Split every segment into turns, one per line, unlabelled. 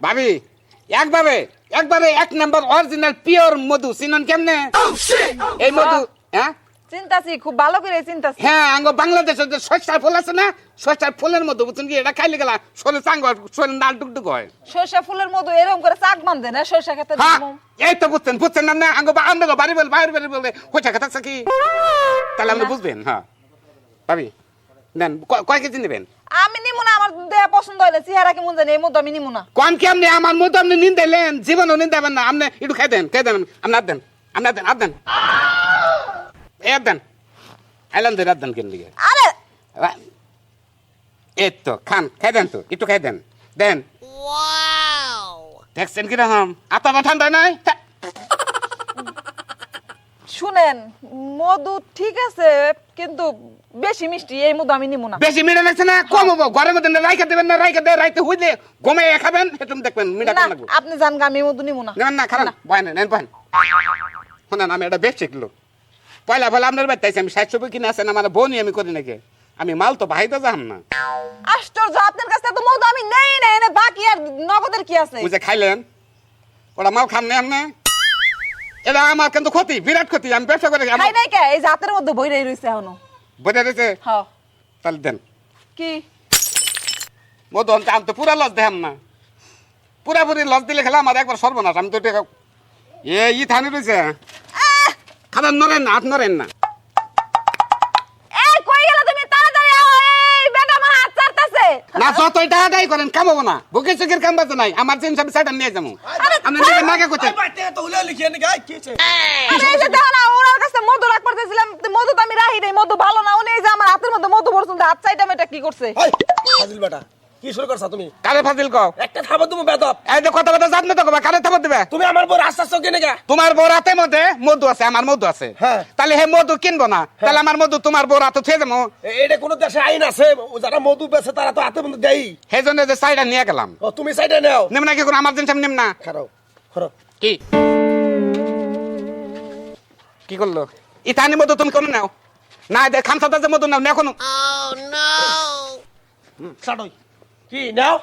ভাবি একভাবে একবারে এক নাম্বার অরিজিনাল পিওর মধু চিনন কেমনে? এই মধু হ্যাঁ?
চিন্তাছি খুব ভালো করে চিন্তাছি।
হ্যাঁ আঙ্গ বাংলাদেশের যে শস্যার ফুল আছে না শস্যার ফুলের মধ্যে বুঝছেন কি? এটা খাইলে গেলা শরীর চাঙ্গ শরীর নাল টুকটুক হয়।
সরষা ফুলের মতো এরকম করে চাক বান্ধে না সরষা খেতে
হ্যাঁ এই তো বুঝছেন বুঝছেন না না আঙ্গ আঙ্গ বাড়ি বলে বাইরে বাড়ি বলে হয়েছে কথা কি? তাহলে আপনি বুঝবেন হ্যাঁ। ভাবি নেন ক- কয় কেজি নেবেন?
আমি নিমু না আমার দেয়া পছন্দ হয় না চেহারা কেমন জানি এই মতো আমি নিমু না।
কোন কি আপনি আমার মতো আপনি নিন্দাইলেন জীবনও নিন্দাবেন না। আপনি একটু খাই দেন খাই দেন আপনি আর দেন আপনি আর দেন আর দেন। এ আর দেন। আইলাম দেন আর দেন কেন দিকে?
আরে!
এই তো খান খাই দেন তো একটু খাই দেন। দেন। দেখছেন কীরকম? আপনার ঠান্ডা নাই?
শুনেন মধু ঠিক আছে কিন্তু বেশি মিষ্টি এই মধু আমি নিমু না।
বেশি মিঠা লাগছে না কম হব। ঘরের মধ্যে না রাইখা দেবেন না রাইখা দেবে রাইতে হইলে গমে খাবেন একটু দেখবেন মিঠা
না
কম লাগবে।
আপনি জান আমি মধু নিমু না।
নেবেন না খারাপ। বয় না নেন বয় শোনেন আমি এটা বেশ শিখলো পয়লা পয়লা আপনার বাড়িতে আমি ষাট ছবি কিনে আসেন আমার বোনই আমি করি নাকি। আমি মাল তো ভাইতে যাম না।
আশ্চর্য আপনার কাছে তো মধু আমি নেই না এনে বাকি আর নগদের কি আছে?
বুঝে খাইলেন ওরা মাল খান না এটা আমার কিন্তু ক্ষতি বিরাট ক্ষতি আমি ব্যবসা করে
খাই নাই কে? এই জাতের মধ্যে বইরাই রইছে এখনও।
বোঝা রইছে?
হ্যাঁ
তাহলে দেন।
কি?
মদন আমি তো পুরা লস দেখাম না। পুরাপুরি লস দিলে খেলা আমার একবার সর্বনাশ আমি তো এটা এ ই থানি রইছে। খাদান নরেন না হাত নরেন না
এই কই গেল তুমি তাড়াতাড়ি আও এই বেটা আমার হাত চারতাছে
না যতই টাকাটাই করেন কামাবো না। বুকে চুকের কাম বাজে নাই আমার জিনিস আমি সাইডে নিয়ে যাব। আমি নিজে মাকে কোথায়
আরে এই যে দেখো না ওনার কাছে মধু রাখ করতেছিলাম মধু তো আমি রাহি নাই মধু ভালো না উনি এই যে আমার হাতের মধ্যে মধু ভরছেন হাত চাইটা মেটা কি করছে?
ফাজিল বেটা। কি শুরু করছা তুমি?
কারে ফাজিল কও?
একটা থাবো তুমি বেদব।
এই যে কথা কথা জানলে তো কবা কারে থামার দিবে?
তুমি আমার বউ রাস্তা চোখে নেগা
তোমার বউ রাতে মধ্যে মধু আছে আমার মধু আছে।
হ্যাঁ।
তাহলে হে মধু কিনবো না? তাহলে আমার মধু তোমার বউ রাতে থুয়ে
এ- এটা কোন দেশে আইন আছে ও যারা মধু বেছে তারা তো হাতে মধ্যে দেই
সেই জন্য যে সাইডে নিয়ে গেলাম।
ও তুমি সাইডে নাও।
নেম না কি কোনো আমার জিনিস আমি নেম না।
খারাপ খারাপ
কি? কি করল? ইথানি মধু তুমি কোনো নাও? না দে খামসাতে যে মধু নাও এখনও
ছাড়ই কি নাও।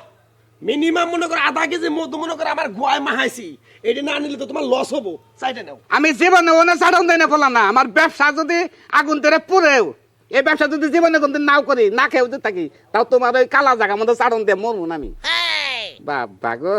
মিনিমাম মনে করো আধা কেজি মধু মনে করো আমার গুয়ায় মাহাইছি এটা না নিলে তো তোমার লস হব। সাইডে নাও।
আমি জীবনে ওনে ছাড়ন দেয় না ফেলা না আমার ব্যবসা যদি আগুন ধরে পুরেও এই ব্যবসা যদি জীবনে কোনদিন নাও করি না খেয়ে যদি থাকি তাও তোমার ওই কালা জায়গা মধ্যে ছাড়ন দিয়ে মরবো না আমি। বাবা গো।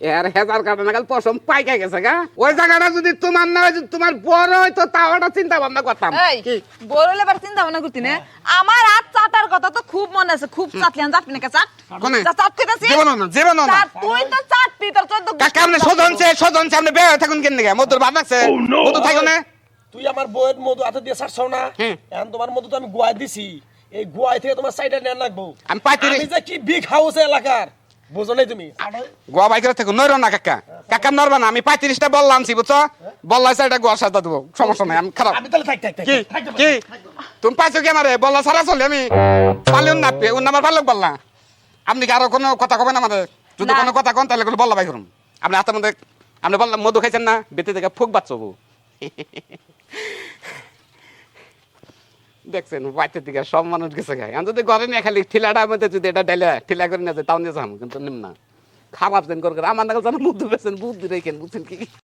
এর হেজার কাটা নাগাল পশম পাইকা গেছে গা। ওই জায়গাটা যদি তোমার না হয়, তোমার বড় হইতো তাও একটা চিন্তা ভাবনা করতাম।
এই
কি?
বড়লে বার চিন্তা ভাবনা করতি না? আমার হাত চাটার কথা তো খুব মনে আছে খুব চাটলিয়ান চাটবি না চাট চাট কইতাছি?
জীবনও না, জীবনও না।
তুই তো চাটবি তোর চোদ্দ
কাকা আপনি সজনছে সজনছে আপনি বের থাকুন কেন মধুর ভাব লাগছে মধু থাকো না।
তুই আমার মধু হাতে দিয়ে না। এখন তোমার মধু তো আমি গোয়ায় দিছি। এই গোয়ায় থেকে তোমার সাইডে নেন লাগবো।
আমি পাইতিরি-
আমি যে কি বিগ হাউস এলাকার। বুঝো নাই তুমি?
গোয়া বাইকের থেকে নইর না কাকা। কাকা নরবা না আমি পঁয়ত্রিশটা বললাম আনছি বুঝছ? বললা এটা গোয়ার সাথে দেবো। সমস্যা নাই আমি খারাপ। কি। তুমি পাইছো কি আমারে? বললা সারা চলে আমি। পালিও না পে ওর নাম্বার পারল বললা আপনি কি আরও কোনো কথা কবেন আমাদের? যদি কোনো কথা কন তাহলে বললা বাই করুন। আপনি হাতের মধ্যে আপনি বললাম মধু খাইছেন না? বেতে থেকে ফুক বাচ্চবু দেখছেন বাইতের দিকে সব মানুষ গেছে খাই আমি যদি ঘরে নিয়ে খালি ঠিলাটার মধ্যে যদি এটা ডাইলে ঠিলা করে নিয়ে যায় তাও নিয়ে যাম কিন্তু নিম না। খারাপ দেন করে আমার নাগাল জানো মধু বেছেন বুদ্ধি রেখেন বুঝছেন কি?